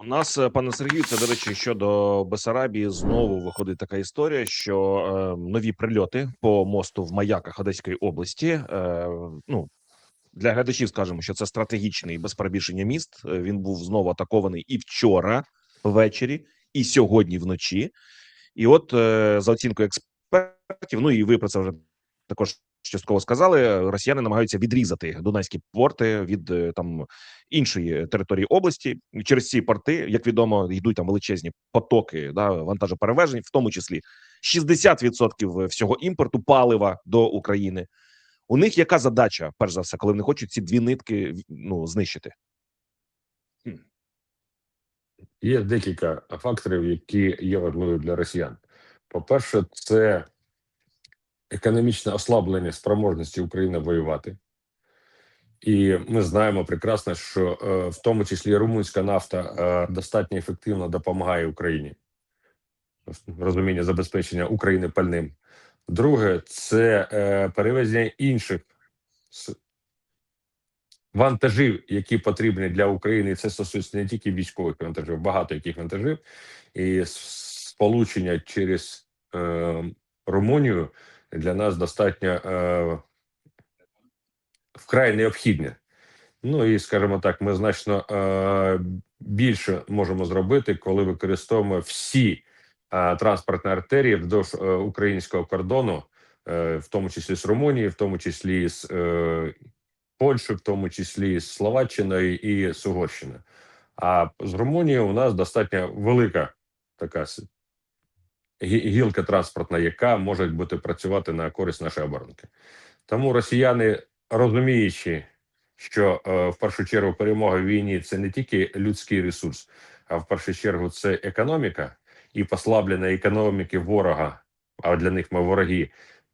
У нас, е, пане Сергію, це до речі, щодо Бесарабії знову виходить така історія, що е, нові прильоти по мосту в маяках Одеської області. Е, ну для глядачів скажемо, що це стратегічний без перебільшення міст. Е, Він був знову атакований і вчора ввечері, і сьогодні вночі. І от е, за оцінкою експертів, ну і ви про це вже також частково сказали. Росіяни намагаються відрізати дунайські порти від е, там іншої території області. Через ці порти, як відомо, йдуть там величезні потоки да, вантажоперевезень, в тому числі 60% всього імпорту палива до України. У них яка задача, перш за все, коли вони хочуть ці дві нитки ну знищити? Є декілька факторів, які є важливі для росіян. По-перше, це економічне ослаблення спроможності України воювати. І ми знаємо прекрасно, що е, в тому числі румунська нафта е, достатньо ефективно допомагає Україні. Розуміння забезпечення України пальним. Друге, це е, перевезення інших вантажів, які потрібні для України. І це стосується не тільки військових вантажів, багато яких вантажів, і сполучення через Румунію для нас достатньо е, вкрай необхідне. Ну і скажімо так, ми значно е, більше можемо зробити, коли використовуємо всі е, транспортні артерії вздовж е, українського кордону, е, в тому числі з Румунією, в тому числі з е, Польщею, в тому числі з Словаччиною і з Угорщиною. А з Румунією у нас достатньо велика така гілка транспортна, яка може бути працювати на користь нашої оборонки. Тому росіяни, розуміючи, що е, в першу чергу перемога в війні це не тільки людський ресурс, а в першу чергу це економіка і послаблення економіки ворога. А для них ми вороги.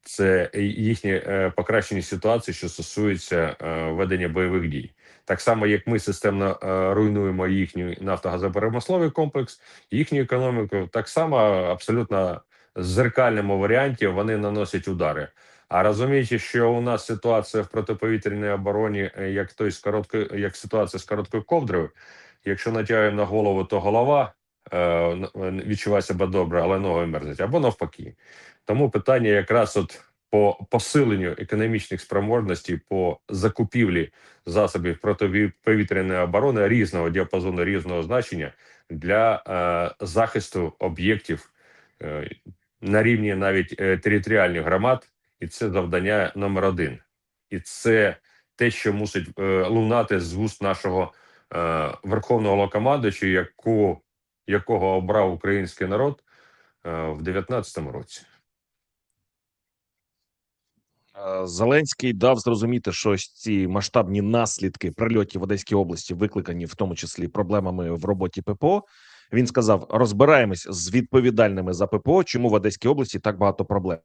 Це їхні е, покращені ситуації, що стосуються е, ведення бойових дій. Так само, як ми системно е, руйнуємо їхній нафтогазопромисловий комплекс, їхню економіку, так само абсолютно зеркальному варіанті вони наносять удари. А розуміючи, що у нас ситуація в протиповітряній обороні, е, як той з короткою, як ситуація з короткою ковдрою, якщо натягуємо на голову, то голова е, відчуває себе добре, але ноги мерзнуть, або навпаки. Тому питання якраз от по посиленню економічних спроможностей, по закупівлі засобів протиповітряної оборони різного діапазону, різного значення для е, захисту об'єктів е, на рівні навіть е, територіальних громад, і це завдання номер один. І це те, що мусить е, лунати з вуст нашого е, верховного головнокомандуюча, яку, якого обрав український народ е, в 19-му році. Е, Зеленський дав зрозуміти, що ці масштабні наслідки прильотів в Одеській області викликані в тому числі проблемами в роботі ППО. Він сказав: розбираємось з відповідальними за ППО. Чому в Одеській області так багато проблем?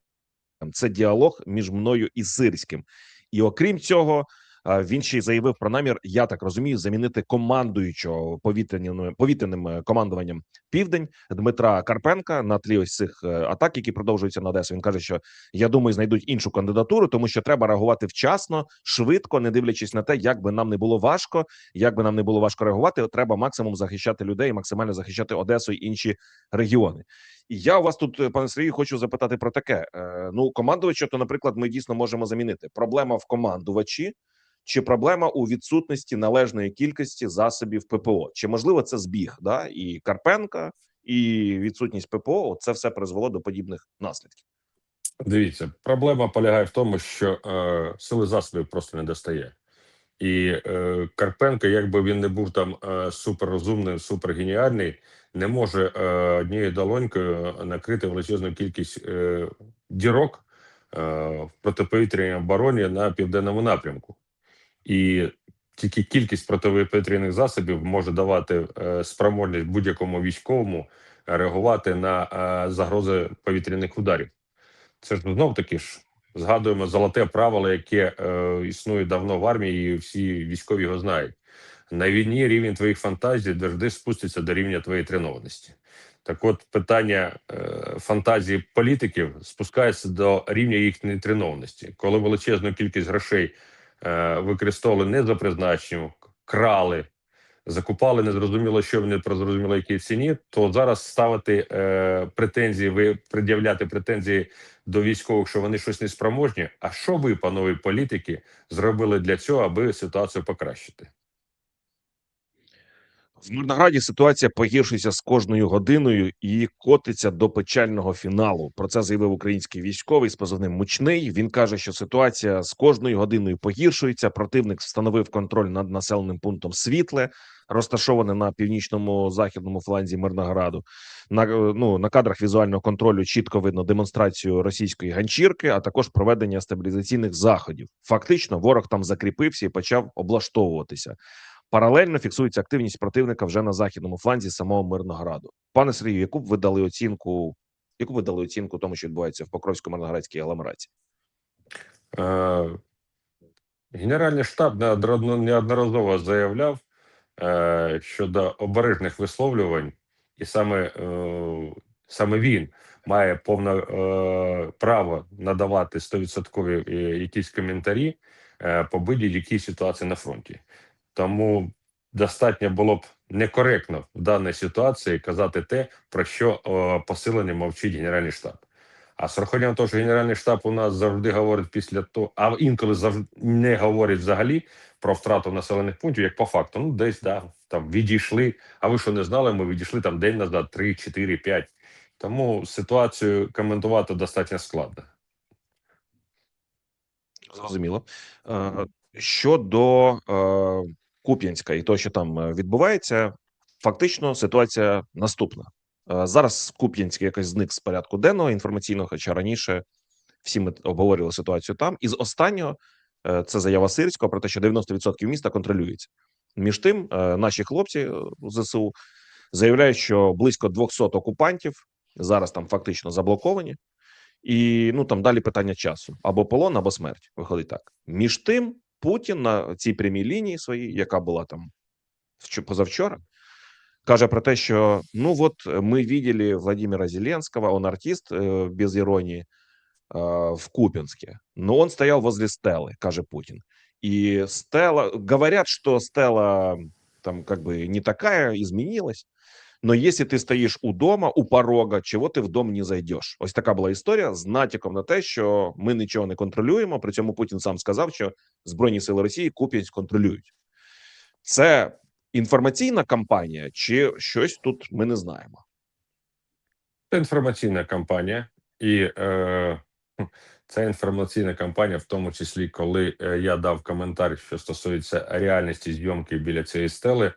Це діалог між мною і Сирським. І окрім цього, він ще й заявив про намір, я так розумію, замінити командуючого повітряним повітряним е, командуванням Південь Дмитра Карпенка на тлі ось цих е, атак, які продовжуються на Одесу. Він каже, що я думаю, знайдуть іншу кандидатуру, тому що треба реагувати вчасно, швидко, не дивлячись на те, як би нам не було важко, як би нам не було важко реагувати. Треба максимум захищати людей, максимально захищати Одесу і інші регіони. І я у вас тут, е, пане Сергію, хочу запитати про таке: ну, командувача, то, наприклад, ми дійсно можемо замінити. Проблема в командувачі. Чи проблема у відсутності належної кількості засобів ППО? Чи можливо це збіг? Да? І Карпенка, і відсутність ППО це все призвело до подібних наслідків. Дивіться, проблема полягає в тому, що е, сили засобів просто не достає. І е, Карпенко, якби він не був там е, суперрозумний, супергеніальний, не може е, однією долонькою накрити величезну кількість е, дірок е, в протиповітряній обороні на південному напрямку. І тільки кількість протиповітряних засобів може давати е, спроможність будь-якому військовому реагувати на е, загрози повітряних ударів. Це ж знов таки ж згадуємо золоте правило, яке е, існує давно в армії, і всі військові його знають. На війні рівень твоїх фантазій завжди спуститься до рівня твоєї тренованості. Так, от питання е, фантазії політиків спускається до рівня їхньої тренованості, коли величезну кількість грошей використовували не за призначенням, крали, закупали незрозуміло, що вони про зрозуміло якій ціні. То зараз ставити е, претензії, ви пред'являти претензії до військових, що вони щось неспроможні. А що ви, панові політики, зробили для цього, аби ситуацію покращити? В Мирнограді ситуація погіршується з кожною годиною і котиться до печального фіналу. Про це заявив український військовий з позивним мучний. Він каже, що ситуація з кожною годиною погіршується. Противник встановив контроль над населеним пунктом Світле, розташоване на північному західному фланзі Мирнограду. На е, ну на кадрах візуального контролю чітко видно демонстрацію російської ганчірки, а також проведення стабілізаційних заходів. Фактично, ворог там закріпився і почав облаштовуватися. Паралельно фіксується активність противника вже на західному фланзі самого Мирнограду. Пане Сергію, яку б ви дали оцінку? Яку ви дали оцінку тому, що відбувається в Покровсько-Мирноградській агломерації? Е, Генеральний штаб неодноразово заявляв е, щодо обережних висловлювань, і саме, е, саме він має повне право надавати 100% е, якісь коментарі по будь-якій ситуації на фронті. Тому достатньо було б некоректно в даній ситуації казати те, про що е, посилений мовчить Генеральний штаб. А з урахуванням того, що Генеральний штаб у нас завжди говорить після того, а інколи завжди не говорить взагалі про втрату населених пунктів, як по факту. Ну, десь да, там відійшли. А ви що не знали? Ми відійшли там день назад, 3, 4, 5. Тому ситуацію коментувати достатньо складно. Зрозуміло. Е, Щодо е, Куп'янська і того, що там е, відбувається, фактично ситуація наступна. Е, Зараз Куп'янськ якось зник з порядку денного інформаційного, хоча раніше всі ми обговорювали ситуацію там. І з останнього е, це заява Сирського про те, що 90% міста контролюється. Між тим, е, наші хлопці е, ЗСУ заявляють, що близько 200 окупантів зараз там фактично заблоковані. І ну там далі питання часу або полон, або смерть. Виходить так. Між тим, Путін на цій прямій лінії своїй, яка була там вч- позавчора, каже про те, що ну от ми видели Владимира Зеленского, он артист э, без іронії, э, в Купинске, но он стоял возле Стеллы, каже Путин. И Стелла, говорят, что Стелла там как бы не такая, изменилась. Но если ти стоїш у дома, у порога, чого ти в дом не зайдеш? Ось така була історія з натяком на те, що ми нічого не контролюємо. При цьому Путін сам сказав, що Збройні сили Росії Куп'янськ контролюють. Це інформаційна кампанія, чи щось тут ми не знаємо. Це інформаційна кампанія, і е, ця інформаційна кампанія, в тому числі, коли е, я дав коментар, що стосується реальності зйомки біля цієї стели,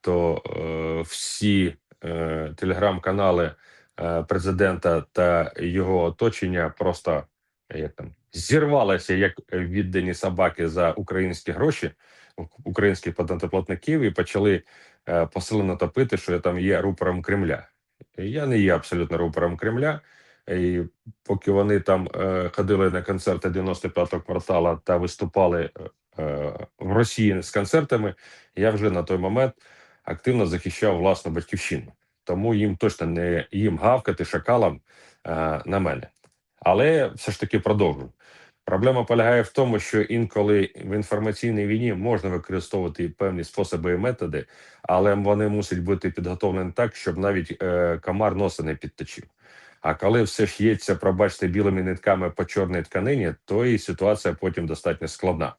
то е, всі е, телеграм-канали е, президента та його оточення просто е, як там зірвалися як віддані собаки за українські гроші, українських патентоплатників, і почали е, посилено топити, що я там є рупором Кремля. Я не є абсолютно рупором Кремля. І поки вони там е, ходили на концерти 95-го квартала та виступали е, в Росії з концертами, я вже на той момент активно захищав власну батьківщину. Тому їм точно не їм гавкати шакалам е, на мене. Але все ж таки продовжу. Проблема полягає в тому, що інколи в інформаційній війні можна використовувати певні способи і методи, але вони мусять бути підготовлені так, щоб навіть е, комар носа не підточив. А коли все ж ється, пробачте, білими нитками по чорній тканині, то і ситуація потім достатньо складна.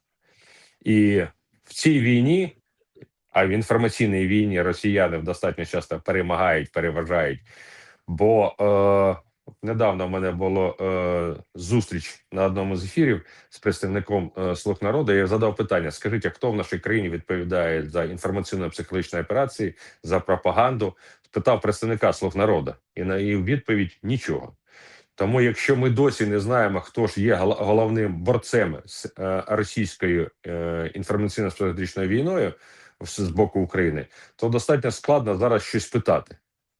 І в цій війні, а в інформаційній війні росіяни достатньо часто перемагають, переважають. Бо е, недавно в мене було е, зустріч на одному з ефірів з представником е, слуг народу. Я задав питання: скажіть, хто в нашій країні відповідає за інформаційно-психологічні операції, за пропаганду? Спитав представника слуг народу, і на її відповідь нічого. Тому, якщо ми досі не знаємо, хто ж є головним борцем з е, російською е, інформаційно-стратегічною війною з боку України, то достатньо складно зараз щось питати,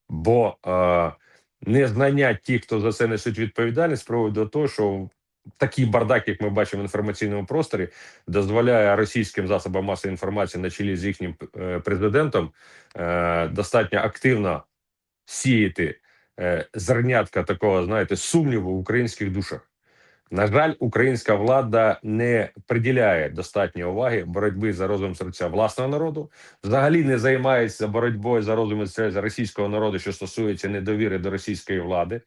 бо е, незнання ті, хто за це несуть відповідальність, приводить до того, що такий бардак, як ми бачимо в інформаційному просторі, дозволяє російським засобам масової інформації на чолі з їхнім е, президентом е, достатньо активно сіяти е, зернятка такого, знаєте, сумніву в українських душах. На жаль, українська влада не приділяє достатньо уваги боротьби за розум серця власного народу, взагалі не займається боротьбою за розум серця російського народу, що стосується недовіри до російської влади.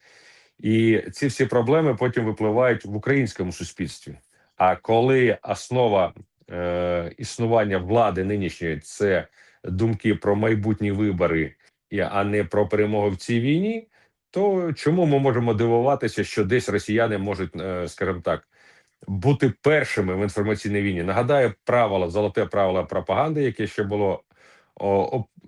І ці всі проблеми потім випливають в українському суспільстві. А коли основа е, існування влади нинішньої це думки про майбутні вибори, а не про перемогу в цій війні, то чому ми можемо дивуватися, що десь росіяни можуть, е, скажімо так, бути першими в інформаційній війні? Нагадаю, правило, золоте правило пропаганди, яке ще було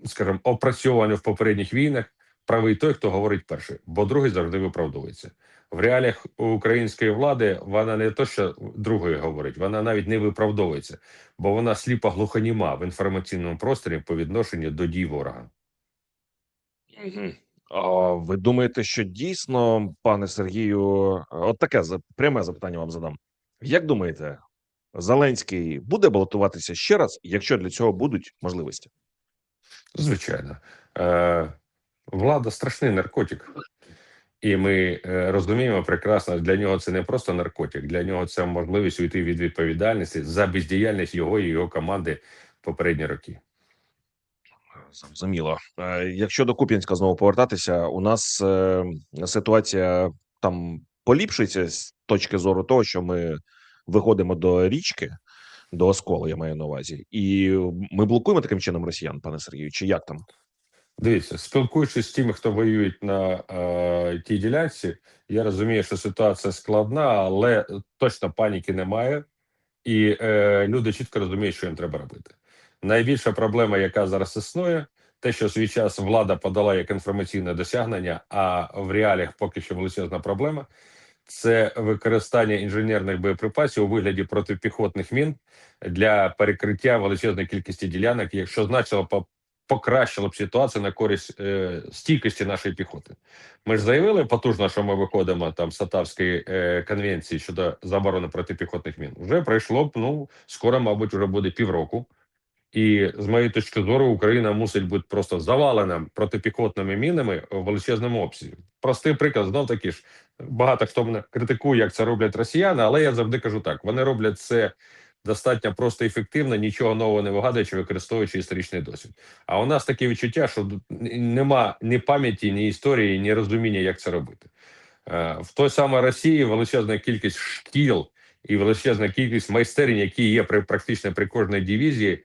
скажімо, опрацьоване в попередніх війнах. Правий той, хто говорить перший, бо другий завжди виправдовується. В реаліях української влади вона не то, що другої говорить, вона навіть не виправдовується, бо вона сліпа глухоніма в інформаційному просторі по відношенню до дій ворога. Ви думаєте, що дійсно, пане Сергію, от таке пряме запитання вам задам. Як думаєте, Зеленський буде балотуватися ще раз, якщо для цього будуть можливості? Звичайно, е, влада страшний наркотик, і ми е, розуміємо прекрасно, для нього це не просто наркотик, для нього це можливість уйти від відповідальності за бездіяльність його і його команди попередні роки. Зрозуміло. Е, Якщо до Куп'янська знову повертатися, у нас е, ситуація там поліпшується з точки зору того, що ми виходимо до річки, до осколу, я маю на увазі, і ми блокуємо таким чином росіян, пане Сергію, чи як там? Дивіться, спілкуючись з тими, хто воюють на е, тій ділянці, я розумію, що ситуація складна, але точно паніки немає, і е, люди чітко розуміють, що їм треба робити. Найбільша проблема, яка зараз існує, те, що свій час влада подала як інформаційне досягнення, а в реаліях поки що величезна проблема. Це використання інженерних боєприпасів у вигляді протипіхотних мін для перекриття величезної кількості ділянок, якщо значило покращило б ситуацію на користь е, стійкості нашої піхоти. Ми ж заявили потужно, що ми виходимо там з Сатавської е, конвенції щодо заборони протипіхотних мін. Вже пройшло б ну скоро, мабуть, вже буде півроку. І з моєї точки зору, Україна мусить бути просто завалена протипіхотними мінами в величезному обсязі. Простий приклад, знов таки ж багато хто мене критикує, як це роблять росіяни, але я завжди кажу так: вони роблять це достатньо просто ефективно, нічого нового не вигадуючи, використовуючи історичний досвід. А у нас таке відчуття, що нема ні пам'яті, ні історії, ні розуміння, як це робити. Е, В той самій Росії величезна кількість шкіл і величезна кількість майстерень, які є при практично при кожній дивізії,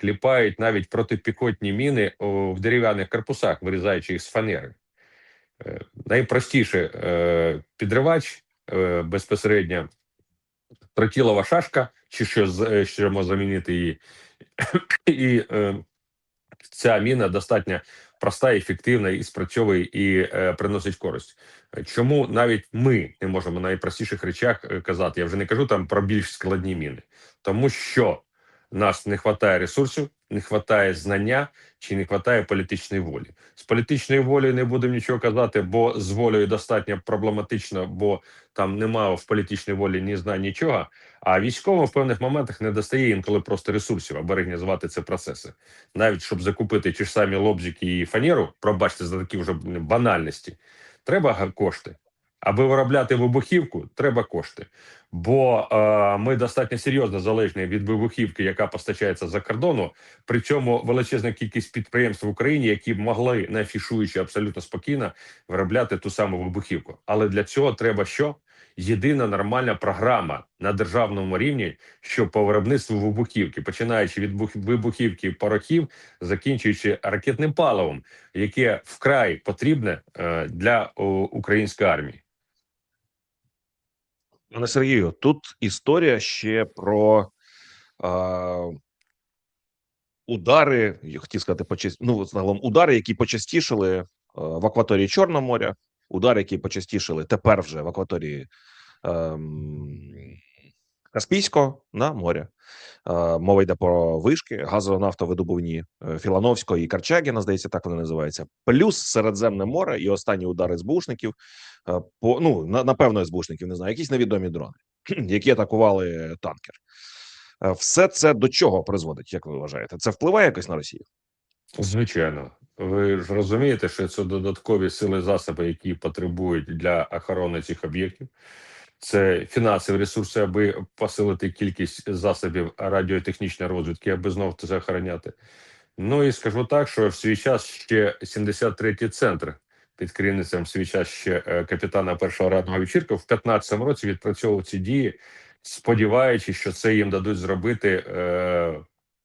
кліпають навіть протипіхотні міни в дерев'яних корпусах, вирізаючи їх з фанери. Е, Найпростіше е, підривач е, безпосередньо тротілова шашка, чи що е, що може замінити її, і е, ця міна достатньо проста, ефективна і спрацьовує і е, приносить користь. Е, Чому навіть ми не можемо на найпростіших речах е, казати? Я вже не кажу там про більш складні міни, тому що нас не вистачає ресурсів, не вистачає знання чи не вистачає політичної волі. З політичною волею не будемо нічого казати, бо з волею достатньо проблематично, бо там немає в політичній волі ні знань, нічого. А військовим в певних моментах не достає інколи просто ресурсів, аби організувати ці процеси. Навіть щоб закупити ті ж самі лобзики і фанеру, пробачте за такі вже банальності, треба кошти. Аби виробляти вибухівку, треба кошти. Бо е, ми достатньо серйозно залежні від вибухівки, яка постачається за кордону. При цьому величезна кількість підприємств в Україні, які б могли, не афішуючи абсолютно спокійно, виробляти ту саму вибухівку. Але для цього треба що? Єдина нормальна програма на державному рівні, що по виробництву вибухівки, починаючи від вибухівки порохів, закінчуючи ракетним паливом, яке вкрай потрібне е, для української армії. Пане Сергію, тут історія ще про е, удари, я хотів сказати, почаст... ну, загалом удари, які почастішили е, в акваторії Чорного моря, удари, які почастішили тепер вже в акваторії ем, Каспійського на моря. Е, мова йде про вишки, газонафтовидобувні е, Філановського і Карчагіна, здається, так вони називаються. Плюс Середземне море і останні удари СБУшників е, по ну напевно СБУшників, не знаю, якісь невідомі дрони, які атакували танкер. Все це до чого призводить, як ви вважаєте? Це впливає якось на Росію? Звичайно, ви ж розумієте, що це додаткові сили засоби, які потребують для охорони цих об'єктів. Це фінансові ресурси, аби посилити кількість засобів радіотехнічної розвідки, аби знов це охороняти. Ну і скажу так, що в свій час ще 73-й центр під керівництвом свій час ще е, капітана першого радного вечірка в 15-му році відпрацьовував ці дії, сподіваючись, що це їм дадуть зробити е,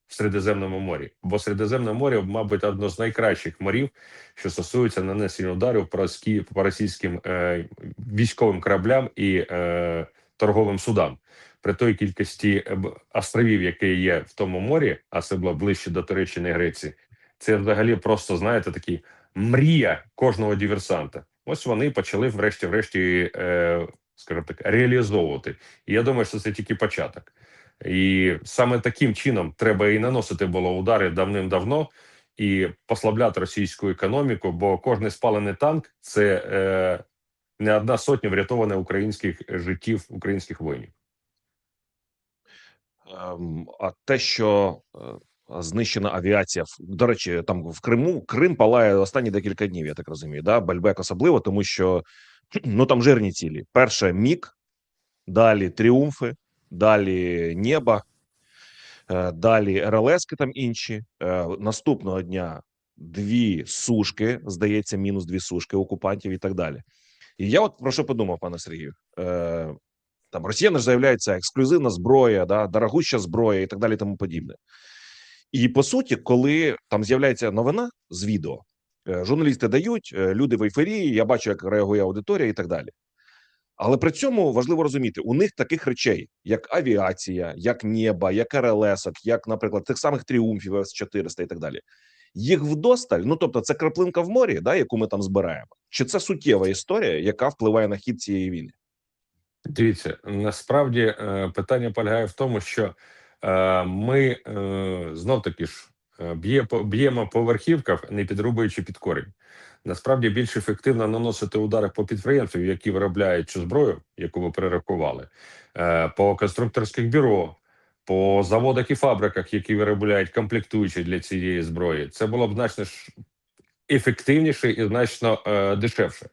в Середземному морі. Бо Середземне море, мабуть, одно з найкращих морів, що стосується нанесення ударів по, по російським е, військовим кораблям і е, торговим судам. При той кількості е, островів, які є в тому морі, а це було ближче до Туреччини і Греції, це взагалі просто знаєте такі мрія кожного диверсанта. Ось вони почали врешті-врешті, е, скажімо так, реалізовувати. І я думаю, що це тільки початок. І саме таким чином треба і наносити було удари давним-давно і послабляти російську економіку, бо кожний спалений танк це е, не одна сотня врятованих українських життів українських воїнів. Ем, А те, що е, знищена авіація, до речі, там в Криму Крим палає останні декілька днів, я так розумію. Да? Бальбек особливо, тому що ну там жирні цілі. Перше мік, далі тріумфи, далі небо, е, далі РЛСки там інші. Е, Наступного дня дві сушки, здається, мінус дві сушки окупантів і так далі. І я от про що подумав, пане Сергію. Е, там росіяни ж заявляють, це ексклюзивна зброя, да, дорогуща зброя і так далі, тому подібне. І по суті, коли там з'являється новина з відео, журналісти дають, люди в ейфорії, я бачу, як реагує аудиторія і так далі. Але при цьому важливо розуміти, у них таких речей, як авіація, як небо, як РЛСок, як, наприклад, тих самих тріумфів С-400 і так далі. Їх вдосталь, ну тобто, це краплинка в морі, да, яку ми там збираємо, чи це суттєва історія, яка впливає на хід цієї війни? Дивіться, насправді е, питання полягає в тому, що е, ми е, знов таки ж б'ємо по верхівках, не підрубуючи під корінь. Насправді більш ефективно наносити удари по підприємствам, які виробляють цю зброю, яку ви перерахували, е, по конструкторських бюро, по заводах і фабриках, які виробляють комплектуючі для цієї зброї. Це було б значно ефективніше і значно е, дешевше.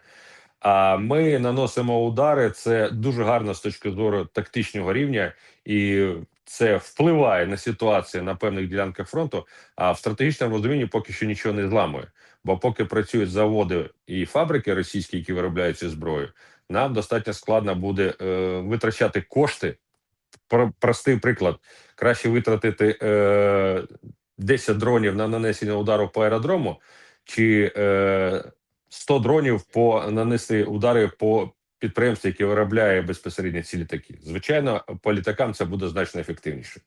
А ми наносимо удари. Це дуже гарно з точки зору тактичного рівня, і це впливає на ситуацію на певних ділянках фронту. А в стратегічному розумінні поки що нічого не зламує. Бо поки працюють заводи і фабрики російські, які виробляють цю зброю, нам достатньо складно буде е, витрачати кошти. Про простий приклад: краще витратити е, 10 дронів на нанесення удару по аеродрому, чи е, 100 дронів по нанести удари по підприємству, яке виробляє безпосередньо ці літаки. Звичайно, по літакам це буде значно ефективніше.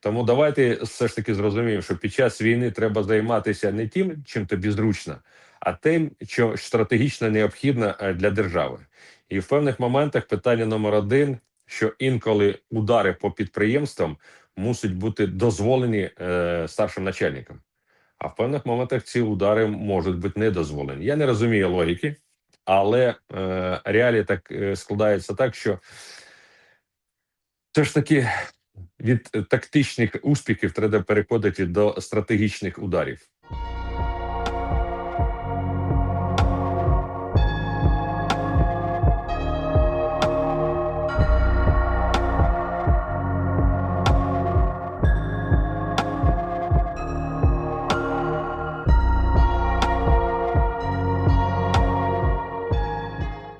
Тому давайте все ж таки зрозуміємо, що під час війни треба займатися не тим, чим тобі зручно, а тим, що стратегічно необхідно е, для держави. І в певних моментах питання номер один: що інколи удари по підприємствам мусять бути дозволені е, старшим начальникам. А в певних моментах ці удари можуть бути не дозволені. Я не розумію логіки, але е, реалії так е, складається так, що все ж таки від тактичних успіхів треба переходити до стратегічних ударів.